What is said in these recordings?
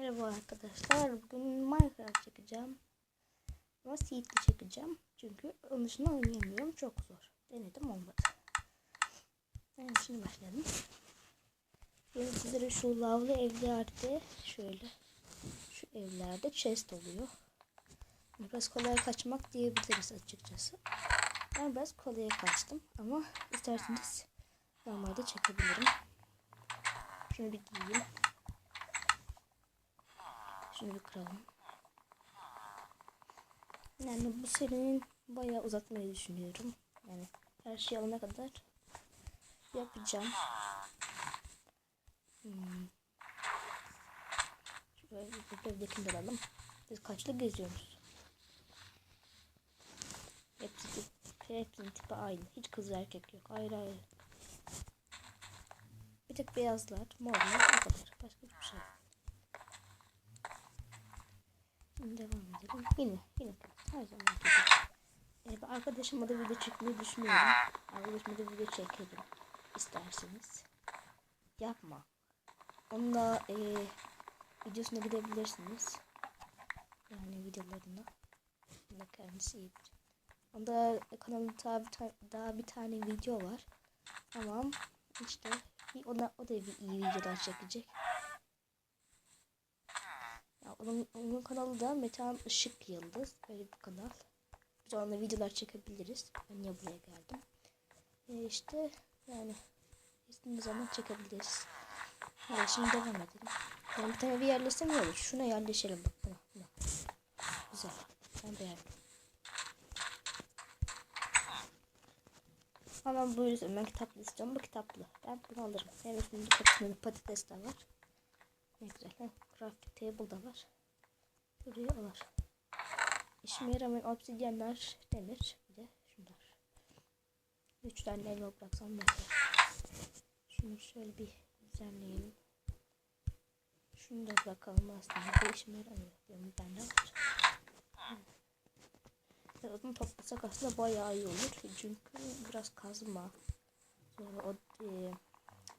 Merhaba arkadaşlar. Bugün Minecraft çekeceğim. Ama Seed'li çekeceğim. Çünkü onun dışında oynayamıyorum. Çok zor. Denedim olmadı. Yani şimdi başlayalım. Benim sizlere şu lavlı evlerde şöyle şu evlerde chest oluyor. Biraz kolay kaçmak diyebiliriz açıkçası. Ben biraz kolaya kaçtım ama isterseniz normalde çekebilirim. Şunu bir giyeyim. Bir kıralım. Yani bu serinin bayağı uzatmayı düşünüyorum. Yani her şey alana kadar yapacağım. Hmm. Şöyle bir evdekini de alalım. Biz kaçlı geziyoruz? Hepsi tip, hepsinin tipi aynı. Hiç kız erkek yok. Ayrı ayrı. Bir tek beyazlar, morlar o kadar. Başka bir şey yok. Şimdi devam edelim. Yine, yine her zaman. Ee, arkadaşıma da video çekmeyi düşünüyorum. Arkadaşıma da video çekelim isterseniz. Yapma. Onunla e, videosuna gidebilirsiniz. Yani videolarına. Onda kendisi iyi. Onda kanalında daha bir, ta daha bir tane video var. Tamam. İşte o da, o da bir iyi videolar çekecek. Onun, onun kanalı da Metehan Işık Yıldız. Böyle bir kanal. Biz onunla videolar çekebiliriz. Ben niye buraya geldim? E işte yani istediğimiz zaman çekebiliriz. Hadi şimdi devam edelim. Yani bir tane bir olur. Şuna yerleşelim bak buna. buna. Güzel. Ben beğendim. Ama buyursun ben kitaplı istiyorum. Bu kitaplı. Ben bunu alırım. Hem üstünde kapısında patates de var. Ne güzel. Crafting table da var. Buraya alır. İşime yaramayan obsidyenler demir. Bir de şunlar. Üç tane elma bıraksam mesela. Şunu şöyle bir düzenleyelim. Şunu da bırakalım aslında. Bu işime yaramıyor. Benim bende var. Evet, odun toplasak aslında bayağı iyi olur. Çünkü biraz kazma. Sonra o e,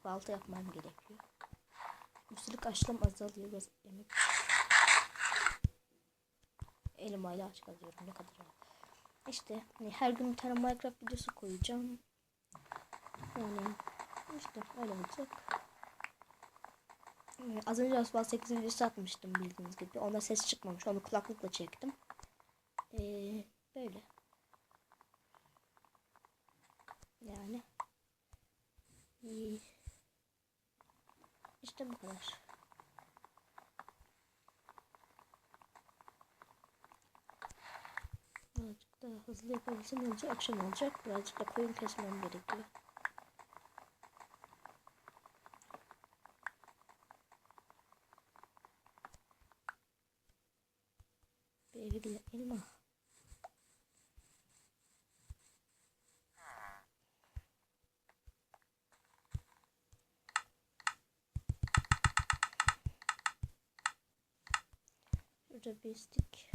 balta yapmam gerekiyor. Üstelik açlığım azalıyor. Biraz yemek. Elmayla aç kalıyorum. Ne kadar. İşte hani her gün bir tane Minecraft videosu koyacağım. Yani işte öyle olacak. Ee, Az önce Asfalt 8 videosu atmıştım bildiğiniz gibi. Ona ses çıkmamış. Onu kulaklıkla çektim. Ee, böyle. Yani. İyi. İşte bu kadar. Birazcık daha hızlı yapabilsem önce akşam olacak. Birazcık da koyun kesmem gerekiyor. Bir elma. Şurada bir stick.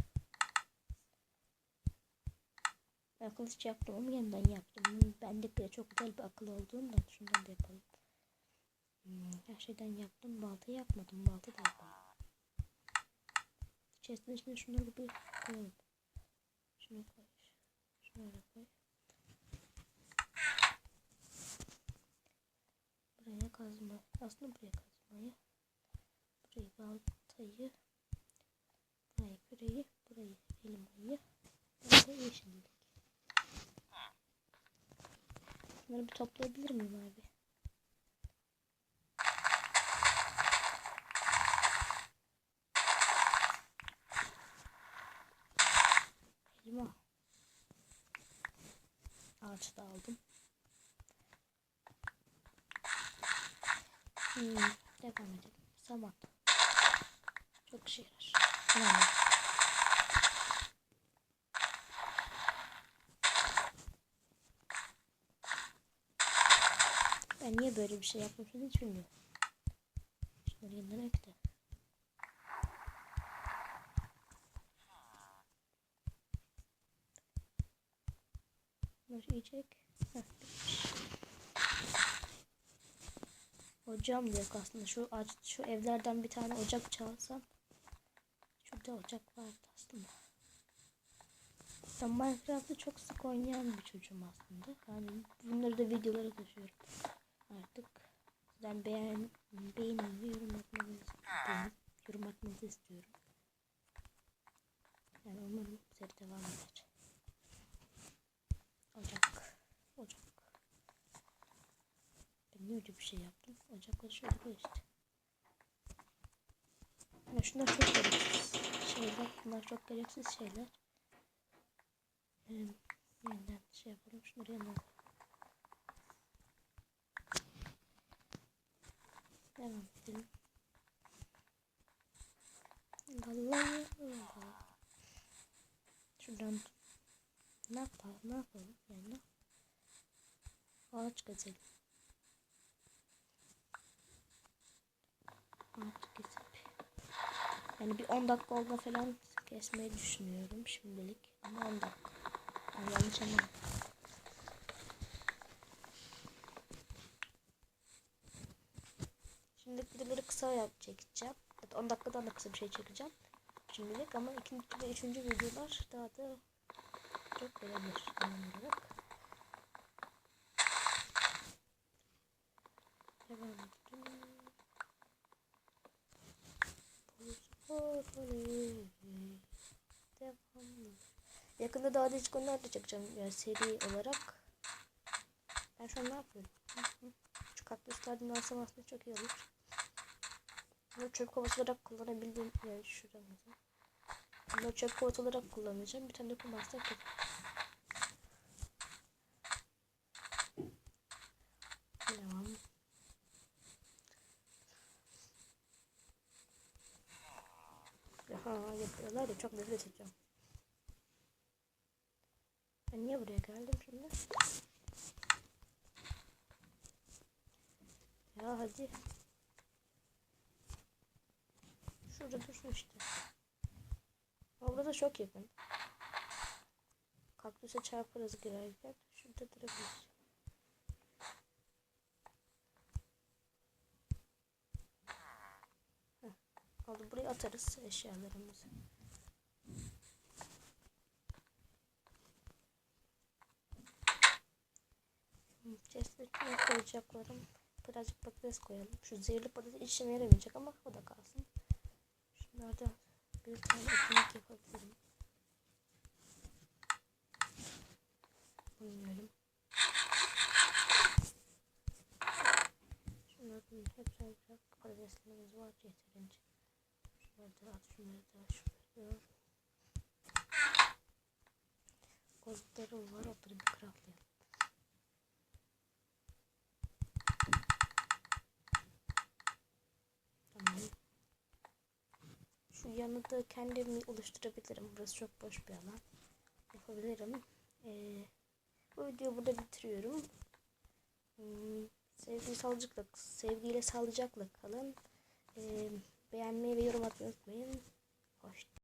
Ben kılıç yaptım ama yeniden yaptım. Bende de çok güzel bir akıl olduğundan şundan da yapalım. Hmm, her şeyden yaptım. Balta yapmadım. Balta da yapalım. Chest'in içine şunları bir koyalım. Şunu koy. Şunu koy. Buraya kazma. Aslında buraya kazmayı. Burayı baltayı. Burayı. Burayı elmayı. Burayı yeşillik. Bunları bir toplayabilir miyim abi? Elma. Ağaç da aldım. Hmm, devam edelim. Saman. Çok işe yarar. Yani. Ben niye böyle bir şey yapmışım hiç bilmiyorum. Şunları yeniden. Bunları yiyecek. Heh. Ocağım yok aslında. Şu şu evlerden bir tane ocak çalsam. Şurada ocak vardı aslında. Ben Minecraft'ı çok sık oynayan bir çocuğum aslında. Yani bunları da videolara taşıyorum. Artık sizden beğen, beğenin ve yorum yapmanızı, beğenip yorum atmanızı istiyorum. Yani umarım seri devam eder. Ocak. Ocak. Ben niye öyle bir şey yaptım? Ocakları şöyle koy işte. Ya şunlar çok gereksiz şeyler. Bunlar çok gereksiz şeyler. Ee, yeniden şey yapalım. Şunları yanına Devam edelim. Allah Allah. Şuradan ne yapalım? Ne yapalım? Yani ağaç keselim. Ağaç kesip yani bir 10 dakika olma falan kesmeyi düşünüyorum şimdilik. Ama 10 dakika. Yani yanlış anlamadım. Şimdi böyle kısa yap çekeceğim. Hatta 10 dakikadan da kısa bir şey çekeceğim. Şimdilik ama ikinci ve üçüncü videolar daha da çok gelebilir genel olarak. Devam edelim. Yakında daha değişik oyunlar da çekeceğim yani seri olarak. Ben şu an ne yapıyorum? Şu kaktüslerden alsam aslında çok iyi olur. Bunu çöp kovası olarak kullanabildiğim yani şurada mesela. Bunu çöp kovası olarak kullanacağım. Bir tane de kum alsak yeter. Devam. Ha yapıyorlar ya çok nefret ediyorum. Ben niye buraya geldim şimdi? Ya hadi. Şurada dursun işte. Ama burada çok yakın. Kaktüse çarparız girerken. Şurada durabiliriz. Oldu buraya atarız eşyalarımızı. Chest'e ne koyacaklarım? Birazcık patates koyalım. Şu zehirli patates işime yaramayacak ama o da kalsın. Şunlardan bir tane ekmek yapabilirim. Bilmiyorum. Şunların hepsini yapacak. Patateslerimiz var yeterince. Şunları da at, şunları da at, şunları da at. Kozlarım var, onları bir craftlayalım. Tamam. Şu yanı da kendimi oluşturabilirim. Burası çok boş bir alan. Yapabilirim. Ee, bu videoyu burada bitiriyorum. Hmm, sevgi sağlıcakla, sevgiyle sağlıcakla kalın. Ee, beğenmeyi ve yorum atmayı unutmayın. Hoşçakalın.